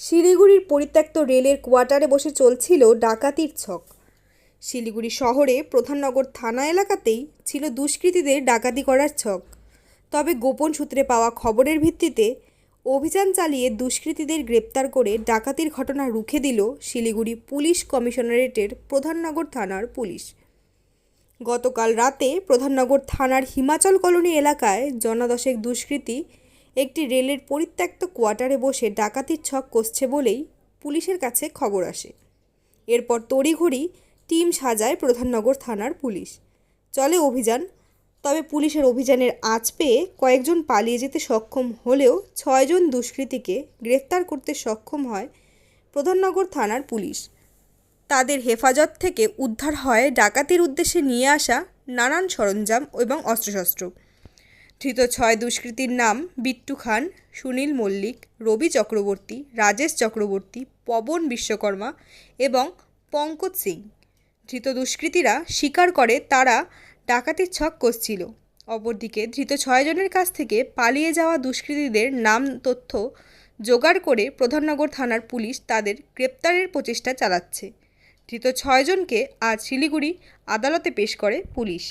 শিলিগুড়ির পরিত্যক্ত রেলের কোয়ার্টারে বসে চলছিল ডাকাতির ছক। শিলিগুড়ি শহরে প্রধাননগর থানা এলাকাতেই ছিল দুষ্কৃতীদের ডাকাতি করার ছক। তবে গোপন সূত্রে পাওয়া খবরের ভিত্তিতে অভিযান চালিয়ে দুষ্কৃতীদের গ্রেপ্তার করে ডাকাতির ঘটনা রুখে দিল শিলিগুড়ি পুলিশ কমিশনারেটের প্রধাননগর থানার পুলিশ। গতকাল রাতে প্রধাননগর থানার হিমাচল কলোনি এলাকায় জনাদশেক দুষ্কৃতী একটি রেলের পরিত্যক্ত কোয়ার্টারে বসে ডাকাতির ছক কষছে বলেই পুলিশের কাছে খবর আসে। এরপর তড়িঘড়ি টিম সাজায় প্রধাননগর থানার পুলিশ। চলে অভিযান, তবে পুলিশের অভিযানের আঁচ পেয়ে কয়েকজন পালিয়ে যেতে সক্ষম হলেও ছয়জন দুষ্কৃতীকে গ্রেফতার করতে সক্ষম হয় প্রধাননগর থানার পুলিশ। তাদের হেফাজত থেকে উদ্ধার হয় ডাকাতির উদ্দেশ্যে নিয়ে আসা নানান সরঞ্জাম এবং অস্ত্রশস্ত্র। ধৃত ছয় দুষ্কৃতীর নাম বিট্টু খান, সুনীল মল্লিক, রবি চক্রবর্তী, রাজেশ চক্রবর্তী, পবন বিশ্বকর্মা এবং পঙ্কজ সিং। ধৃত দুষ্কৃতীরা স্বীকার করে তারা ডাকাতির ছক কষছিল। অপরদিকে ধৃত ছয়জনের কাছ থেকে পালিয়ে যাওয়া দুষ্কৃতীদের নাম তথ্য জোগাড় করে প্রধাননগর থানার পুলিশ তাদের গ্রেপ্তারের প্রচেষ্টা চালাচ্ছে। ধৃত ছয়জনকে আজ শিলিগুড়ি আদালতে পেশ করে পুলিশ।